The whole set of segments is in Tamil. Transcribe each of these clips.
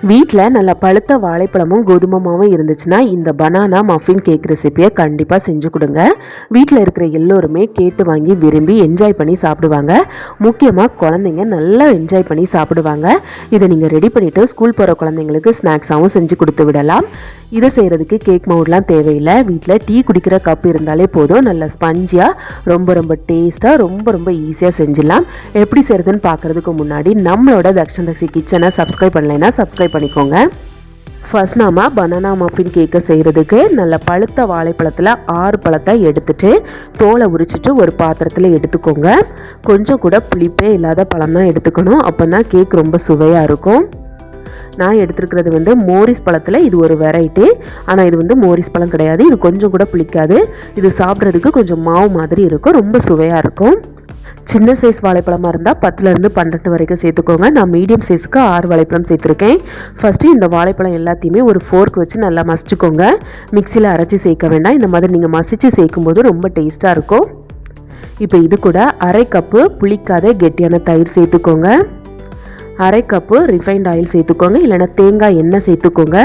வீட்டில் நல்ல பழுத்த வாழைப்பழமும் கோதுமை மாவும் இருந்துச்சுன்னா இந்த பனானா மஃபின் கேக் ரெசிபியை கண்டிப்பாக செஞ்சு கொடுங்க. வீட்டில் இருக்கிற எல்லோருமே கேட்டு வாங்கி விரும்பி என்ஜாய் பண்ணி சாப்பிடுவாங்க. முக்கியமாக குழந்தைங்க நல்லா என்ஜாய் பண்ணி சாப்பிடுவாங்க. இதை நீங்கள் ரெடி பண்ணிவிட்டு ஸ்கூல் போகிற குழந்தைங்களுக்கு ஸ்நாக்ஸாகவும் செஞ்சு கொடுத்து விடலாம். இதை செய்கிறதுக்கு கேக் மவுட்லாம் தேவையில்லை. வீட்டில் டீ குடிக்கிற கப் இருந்தாலே போதும். நல்ல ஸ்பஞ்சியாக ரொம்ப ரொம்ப டேஸ்ட்டாக ரொம்ப ரொம்ப ஈஸியாக செஞ்சிடலாம். எப்படி செய்கிறதுன்னு பார்க்குறதுக்கு முன்னாடி நம்மளோட தக்ஷன் தக்ஷி கிச்சனை சப்ஸ்கிரைப் பண்ணலைன்னா சப்ஸ்கிரைப் பண்ணிக்கோங்க. ஃபர்ஸ்ட் நாம பனானா மஃபின் கேக்கை செய்கிறதுக்கு நல்ல பழுத்த வாழைப்பழத்தில் ஆறு பழத்தை எடுத்துட்டு தோலை உரிச்சிட்டு ஒரு பாத்திரத்தில் எடுத்துக்கோங்க. கொஞ்சம் கூட புளிப்பே இல்லாத பழம் தான் எடுத்துக்கணும். அப்போ தான் கேக் ரொம்ப சுவையாக இருக்கும். நான் எடுத்துருக்கிறது வந்து மோரிஸ் பழத்தில் இது ஒரு வெரைட்டி ஆனால் இது வந்து மோரிஸ் பழம் கிடையாது. இது கொஞ்சம் கூட புளிக்காது. இது சாப்பிட்றதுக்கு கொஞ்சம் மாவு மாதிரி இருக்கும். ரொம்ப சுவையாக இருக்கும். சின்ன சைஸ் வாழைப்பழமாக இருந்தால் பத்துலேருந்து பன்னெண்டு வரைக்கும் சேர்த்துக்கோங்க. நான் மீடியம் சைஸுக்கு ஆறு வாழைப்பழம் சேர்த்துருக்கேன். ஃபஸ்ட்டு இந்த வாழைப்பழம் எல்லாத்தையுமே ஒரு ஃபோர்க் வச்சு நல்லா மசிச்சுக்கோங்க. மிக்சியில் அரைச்சி சேர்க்க வேண்டாம். இந்த மாதிரி நீங்கள் மசித்து சேர்க்கும்போது ரொம்ப டேஸ்ட்டாக இருக்கும். இப்போ இது கூட அரை கப்பு புளிக்காத கெட்டியான தயிர் சேர்த்துக்கோங்க. அரை கப்பு ரிஃபைண்ட் ஆயில் சேர்த்துக்கோங்க. இல்லைன்னா தேங்காய் எண்ணெய் சேர்த்துக்கோங்க.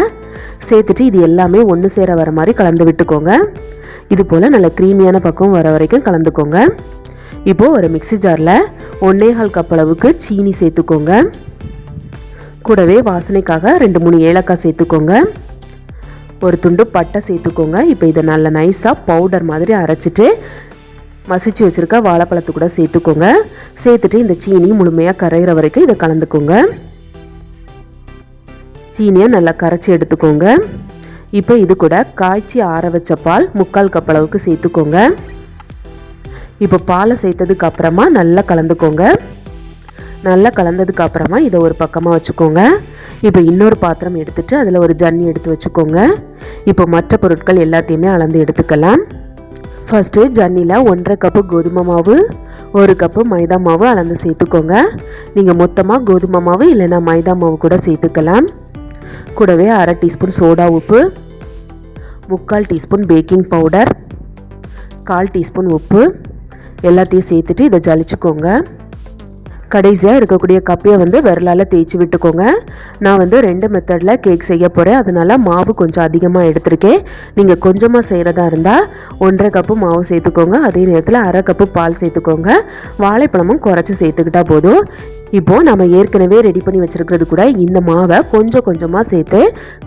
சேர்த்துட்டு இது எல்லாமே ஒன்று சேர வர மாதிரி கலந்து விட்டுக்கோங்க. இது போல் நல்ல க்ரீமியான பக்கம் வர வரைக்கும் கலந்துக்கோங்க. இப்போது ஒரு மிக்ஸி ஜாரில் ஒன்னேகால் கப் அளவுக்கு சீனி சேர்த்துக்கோங்க. கூடவே வாசனைக்காக ரெண்டு மூணு ஏலக்காய் சேர்த்துக்கோங்க. ஒரு துண்டு பட்டை சேர்த்துக்கோங்க. இப்போ இதை நல்லா நைஸாக பவுடர் மாதிரி அரைச்சிட்டு மசிச்சு வச்சுருக்க வாழைப்பழத்து கூட சேர்த்துக்கோங்க. சேர்த்துட்டு இந்த சீனி முழுமையாக கரைகிற வரைக்கும் இதை கலந்துக்கோங்க. சீனியை நல்லா கரைச்சி எடுத்துக்கோங்க. இப்போ இது கூட காய்ச்சி ஆற வச்ச பால் முக்கால் கப் அளவுக்கு சேர்த்துக்கோங்க. இப்போ பாலை சேர்த்ததுக்கு அப்புறமா நல்லா கலந்துக்கோங்க. நல்லா கலந்ததுக்கு அப்புறமா இதை ஒரு பக்கமாக வச்சுக்கோங்க. இப்போ இன்னொரு பாத்திரம் எடுத்துட்டு அதில் ஒரு ஜன்னி எடுத்து வச்சுக்கோங்க. இப்போ மற்ற பொருட்கள் எல்லாத்தையுமே அளந்து எடுத்துக்கலாம். ஃபஸ்ட்டு ஜன்னியில் ஒன்றரை கப்பு கோதுமை மாவு ஒரு கப்பு மைதா மாவு அளந்து சேர்த்துக்கோங்க. நீங்கள் மொத்தமாக கோதுமை மாவு இல்லைன்னா மைதா மாவு கூட சேர்த்துக்கலாம். கூடவே அரை டீஸ்பூன் சோடா உப்பு முக்கால் டீஸ்பூன் பேக்கிங் பவுடர் கால் டீஸ்பூன் உப்பு எல்லாத்தையும் சேர்த்துட்டு இதை ஜலிச்சுக்கோங்க. கடைசியாக இருக்கக்கூடிய கப்பையை வந்து விரலால் தேய்ச்சி விட்டுக்கோங்க. நான் வந்து ரெண்டு மெத்தடில் கேக் செய்ய போகிறேன் அதனால் மாவு கொஞ்சம் அதிகமாக எடுத்திருக்கேன். நீங்கள் கொஞ்சமாக செய்கிறதா இருந்தால் ஒன்றரை கப்பு மாவு சேர்த்துக்கோங்க. அதே நேரத்தில் அரை கப்பு பால் சேர்த்துக்கோங்க. வாழைப்பழமும் குறைச்சி சேர்த்துக்கிட்டா போதும். இப்போது நம்ம ஏற்கனவே ரெடி பண்ணி வச்சுருக்கிறது கூட இந்த மாவை கொஞ்சம் கொஞ்சமாக சேர்த்து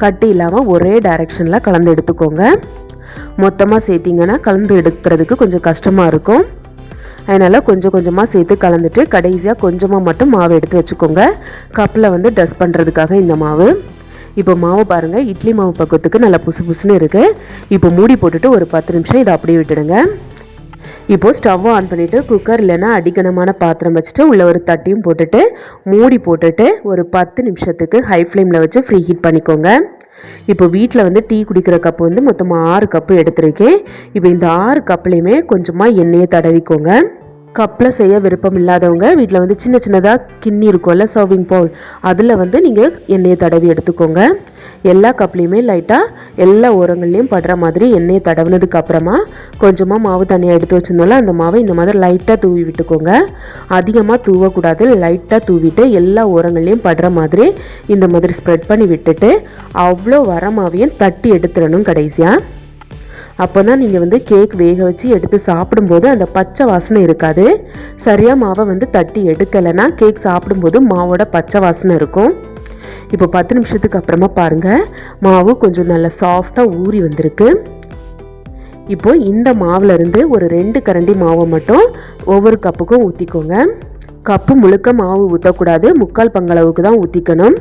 கட்டி இல்லாமல் ஒரே டைரெக்ஷனில் கலந்து எடுத்துக்கோங்க. மொத்தமாக சேர்த்திங்கன்னா கலந்து எடுக்கிறதுக்கு கொஞ்சம் கஷ்டமாக இருக்கும். அதனால் கொஞ்சம் கொஞ்சமாக சேர்த்து கலந்துட்டு கடைசியாக கொஞ்சமாக மட்டும் மாவு எடுத்து வச்சுக்கோங்க. கப்பில் வந்து டஸ்ட் பண்ணுறதுக்காக இந்த மாவு. இப்போ மாவு பாருங்கள் இட்லி மாவு பக்கத்துக்கு நல்லா புசு புசுன்னு இருக்குது இப்போ மூடி போட்டுட்டு ஒரு பத்து நிமிஷம் இதை அப்படியே விட்டுடுங்க. இப்போது ஸ்டவ்வை ஆன் பண்ணிவிட்டு குக்கர் இல்லைன்னா அடிக்கனமான பாத்திரம் வச்சுட்டு உள்ள ஒரு தட்டியும் போட்டுட்டு மூடி போட்டுட்டு ஒரு பத்து நிமிஷத்துக்கு ஹை ஃப்ளேமில் வச்சு ஃப்ரீ ஹீட் பண்ணிக்கோங்க. இப்போ வீட்டில் வந்து டீ குடிக்கிற கப்பு வந்து மொத்தமாக ஆறு கப்பு எடுத்திருக்கேன். இப்போ இந்த ஆறு கப்புலேயுமே கொஞ்சமாக எண்ணெயை தடவிக்கோங்க. கப்பில் செய்ய விருப்பம் இல்லாதவங்க வீட்டில் வந்து சின்ன சின்னதாக கிண்ணி இருக்கும்ல சர்விங் பவுல் அதில் வந்து நீங்கள் எண்ணெயை தடவி எடுத்துக்கோங்க. எல்லா கப்லேயுமே லைட்டாக எல்லா ஓரங்கள்லேயும் படுற மாதிரி எண்ணெயை தடவுனதுக்கு அப்புறமா கொஞ்சமாக மாவு தனியாக எடுத்து வச்சுருந்தோம்ல அந்த மாவை இந்த மாதிரி லைட்டாக தூவி விட்டுக்கோங்க. அதிகமாக தூவக்கூடாது லைட்டாக தூவிட்டு எல்லா ஓரங்கள்லேயும் படுற மாதிரி இந்த மாதிரி ஸ்ப்ரெட் பண்ணி விட்டுட்டு அவ்வளோ வர மாவையும் தட்டி எடுத்துடணும் கடைசியாக அப்போ தான் நீங்கள் வந்து கேக் வேக வச்சு எடுத்து சாப்பிடும்போது அந்த பச்சை வாசனை இருக்காது. சரியாக மாவை வந்து தட்டி எடுக்கலைன்னா கேக் சாப்பிடும்போது மாவோட பச்சை வாசனை இருக்கும். இப்போ பத்து நிமிஷத்துக்கு அப்புறமா பாருங்கள் மாவு கொஞ்சம் நல்லா சாஃப்டாக ஊறி வந்திருக்கு. இப்போ இந்த மாவுலேருந்து ஒரு ரெண்டு கரண்டி மாவை மட்டும் ஒவ்வொரு கப்புக்கும் ஊற்றிக்கோங்க கப்பு முழுக்க மாவு ஊற்றக்கூடாது முக்கால் பங்களவுக்கு தான் ஊற்றிக்கணும்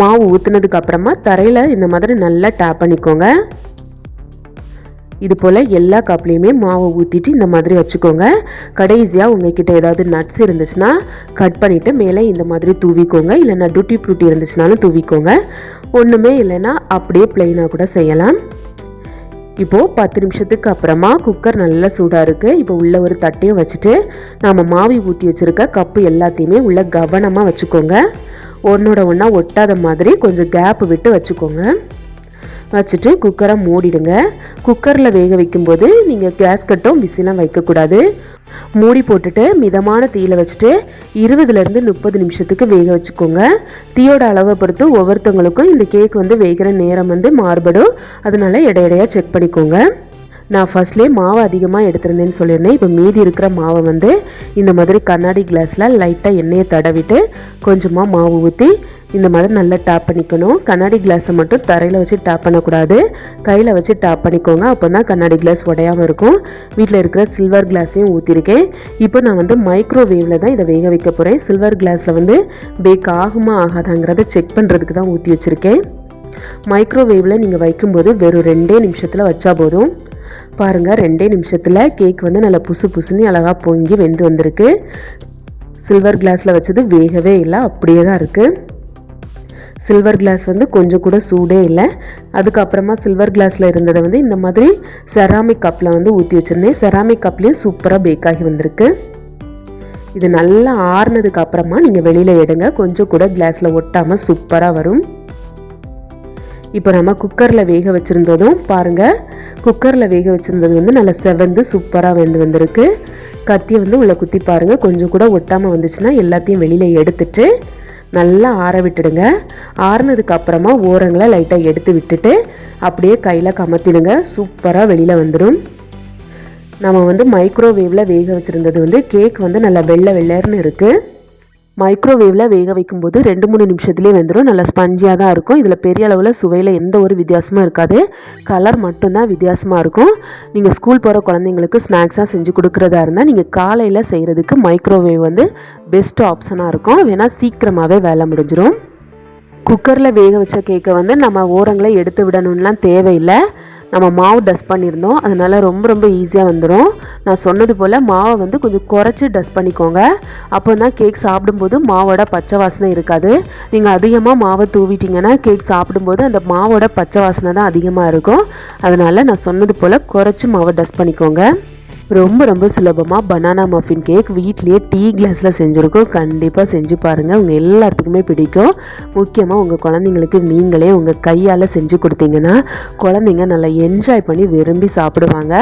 மாவு ஊற்றுனதுக்கு அப்புறமா தரையில் இந்த மாதிரி நல்லா டேப் பண்ணிக்கோங்க. இது போல் எல்லா கப்லேயுமே மாவை ஊற்றிட்டு இந்த மாதிரி வச்சுக்கோங்க. கடைசியாக உங்ககிட்ட ஏதாவது நட்ஸ் இருந்துச்சுன்னா கட் பண்ணிவிட்டு மேலே இந்த மாதிரி தூவிக்கோங்க. இல்லைன்னா டூட்டி ஃப்ரூட்டி இருந்துச்சுனாலும் தூவிக்கோங்க. ஒன்றுமே இல்லைன்னா அப்படியே ப்ளைனாக கூட செய்யலாம். இப்போது பத்து நிமிஷத்துக்கு அப்புறமா குக்கர் நல்லா சூடாக இருக்குது இப்போ உள்ள ஒரு தட்டையும் வச்சுட்டு நாம் மாவி ஊற்றி வச்சுருக்க கப்பு எல்லாத்தையுமே உள்ளே கவனமாக வச்சுக்கோங்க. ஒன்றோட ஒன்றா ஒட்டாத மாதிரி கொஞ்சம் கேப் விட்டு வச்சுக்கோங்க. வச்சுட்டு குக்கரை மூடிடுங்க. குக்கரில் வேக வைக்கும்போது நீங்கள் கேஸ் கட்டும் விசிலாம் வைக்கக்கூடாது. மூடி போட்டுட்டு மிதமான தீயில் வச்சுட்டு இருபதுலேருந்து முப்பது நிமிஷத்துக்கு வேக வச்சுக்கோங்க. தீயோட அளவை பொறுத்து ஒவ்வொருத்தவங்களுக்கும் இந்த கேக் வந்து வேகிற நேரம் வந்து மாறுபடும். அதனால இடையிடையாக செக் பண்ணிக்கோங்க. நான் ஃபர்ஸ்ட்லேயே மாவு அதிகமாக எடுத்திருந்தேன்னு சொல்லியிருந்தேன். இப்போ மீதி இருக்கிற மாவை வந்து இந்த மாதிரி கண்ணாடி கிளாஸில் லைட்டாக எண்ணெயை தடவிட்டு கொஞ்சமாக மாவு ஊற்றி இந்த மாதிரி நல்லா டேப் பண்ணிக்கணும். கண்ணாடி கிளாஸை மட்டும் தரையில் வச்சு டேப் பண்ணக்கூடாது. கையில் வச்சு டேப் பண்ணிக்கோங்க. அப்போ தான் கண்ணாடி கிளாஸ் உடையாமல் இருக்கும். வீட்டில் இருக்கிற சில்வர் கிளாஸையும் ஊற்றிருக்கேன் இப்போ நான் வந்து மைக்ரோவேவில் தான் இதை வேக வைக்க போகிறேன் சில்வர் கிளாஸில் வந்து பேக் ஆகுமா ஆகாதாங்கிறத செக் பண்ணுறதுக்கு தான் ஊற்றி வச்சுருக்கேன். மைக்ரோவேவில் நீங்கள் வைக்கும்போது வெறும் ரெண்டே நிமிஷத்தில் வச்சா போதும். பாருங்கள் ரெண்டே நிமிஷத்தில் கேக் வந்து நல்லா புசு புசுன்னு அழகாக பொங்கி வெந்து வந்திருக்கு. சில்வர் கிளாஸில் வச்சது வேகவே இல்லை அப்படியே தான் இருக்குது சில்வர் கிளாஸ் வந்து கொஞ்சம் கூட சூடே இல்லை. அதுக்கப்புறமா சில்வர் கிளாஸில் இருந்ததை வந்து இந்த மாதிரி செராமிக் கப்பில் வந்து ஊற்றி வச்சுருந்தேன். செராமிக் கப்லேயும் சூப்பராக பேக் ஆகி வந்திருக்கு. இது நல்லா ஆறுனதுக்கு அப்புறமா நீங்கள் வெளியில் எடுங்க. கொஞ்சம் கூட கிளாஸில் ஒட்டாமல் சூப்பராக வரும். இப்போ நம்ம குக்கரில் வேக வச்சுருந்ததும் பாருங்கள் குக்கரில் வேக வச்சுருந்தது வந்து நல்லா செவந்து சூப்பராக வெந்து வந்திருக்கு. கத்தியை வந்து உள்ளே குத்தி பாருங்கள் கொஞ்சம் கூட ஒட்டாமல் வந்துச்சுன்னா எல்லாத்தையும் வெளியில் எடுத்துட்டு நல்லா ஆற விட்டுடுங்க. ஆறுனதுக்கு அப்புறமா ஓரங்களை லைட்டாக எடுத்து விட்டுட்டு அப்படியே கையில் கமத்திடுங்க. சூப்பராக வெளியில் வந்துடும். நம்ம வந்து மைக்ரோவேவில் வேக வச்சுருந்தது வந்து கேக் வந்து நல்லா வெள்ளை வெள்ளையர்னு இருக்குது மைக்ரோவேவில் வேக வைக்கும்போது ரெண்டு மூணு நிமிஷத்துலேயே வெந்துடும் நல்லா ஸ்பஞ்சியாக தான் இருக்கும். இதில் பெரிய அளவில் சுவையில் எந்த ஒரு வித்தியாசமும் இருக்காது. கலர் மட்டும்தான் வித்தியாசமாக இருக்கும். நீங்கள் ஸ்கூல் போகிற குழந்தைங்களுக்கு ஸ்நாக்ஸாக செஞ்சு கொடுக்குறதா இருந்தால் நீங்கள் காலையில் செய்கிறதுக்கு மைக்ரோவேவ் வந்து பெஸ்ட் ஆப்ஷனாக இருக்கும். வேணால் சீக்கிரமாகவே வேலை முடிஞ்சிடும் குக்கரில் வேக வச்ச கேக்கை வந்து நம்ம ஓரங்களை எடுத்து விடணும்லாம் தேவையில்லை. நம்ம மாவு டஸ்ட் பண்ணியிருந்தோம். அதனால் ரொம்ப ரொம்ப ஈஸியாக வந்துடும் நான் சொன்னது போல் மாவை வந்து கொஞ்சம் குறைச்சி டஸ்ட் பண்ணிக்கோங்க. அப்போ தான் கேக் சாப்பிடும்போது மாவோட பச்சை வாசனை இருக்காது. நீங்கள் அதிகமாக மாவை தூவிட்டிங்கன்னா கேக் சாப்பிடும்போது அந்த மாவோட பச்சை வாசனை தான் அதிகமாக இருக்கும். அதனால் நான் சொன்னது போல் குறைச்சி மாவை டஸ்ட் பண்ணிக்கோங்க. ரொம்ப ரொம்ப சுலபமாக பனானா மஃபின் கேக் வீட்லேயே டீ கிளாஸில் செஞ்சுருக்கோம். கண்டிப்பாக செஞ்சு பாருங்கள் உங்கள் எல்லாத்துக்குமே பிடிக்கும். முக்கியமாக உங்கள் குழந்தைங்களுக்கு நீங்களே உங்கள் கையால் செஞ்சு கொடுத்தீங்கன்னா குழந்தைங்க நல்லா என்ஜாய் பண்ணி விரும்பி சாப்பிடுவாங்க.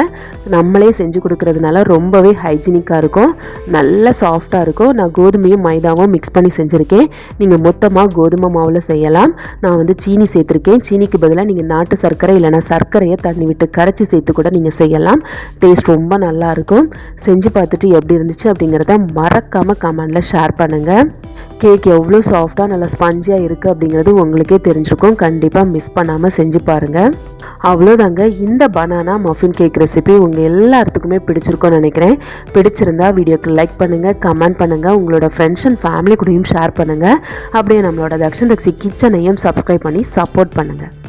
நம்மளே செஞ்சு கொடுக்குறதுனால ரொம்பவே ஹைஜீனிக்காக இருக்கும். நல்ல சாஃப்டாக இருக்கும். நான் கோதுமையும் மைதாவும் மிக்ஸ் பண்ணி செஞ்சுருக்கேன். நீங்கள் மொத்தமாக கோதுமை மாவில் செய்யலாம். நான் வந்து சீனி சேர்த்துருக்கேன். சீனிக்கு பதிலாக நீங்கள் நாட்டு சர்க்கரை இல்லைனா சர்க்கரையை தண்ணி விட்டு கரைச்சி சேர்த்து கூட நீங்கள் செய்யலாம். டேஸ்ட் ரொம்ப நல்லா நல்லாயிருக்கும். செஞ்சு பார்த்துட்டு எப்படி இருந்துச்சு அப்படிங்கிறத மறக்காமல் கமெண்டில் ஷேர் பண்ணுங்கள் கேக் எவ்வளோ சாஃப்டாக நல்லா ஸ்பஞ்சியாக இருக்குது அப்படிங்கிறது உங்களுக்கே தெரிஞ்சிருக்கும். கண்டிப்பாக மிஸ் பண்ணாமல் செஞ்சு பாருங்கள் அவ்வளோதாங்க. இந்த பனானா மஃபின் கேக் ரெசிபி உங்கள் எல்லாத்துக்குமே பிடிச்சிருக்கோன்னு நினைக்கிறேன். பிடிச்சிருந்தா வீடியோக்கு லைக் பண்ணுங்கள் கமெண்ட் பண்ணுங்கள் உங்களோட ஃப்ரெண்ட்ஸ் அண்ட் ஃபேமிலி கூடயும் ஷேர் பண்ணுங்கள் அப்படியே நம்மளோட தக்ஷன் தக்ஷி கிச்சனையும் சப்ஸ்கிரைப் பண்ணி சப்போர்ட் பண்ணுங்கள்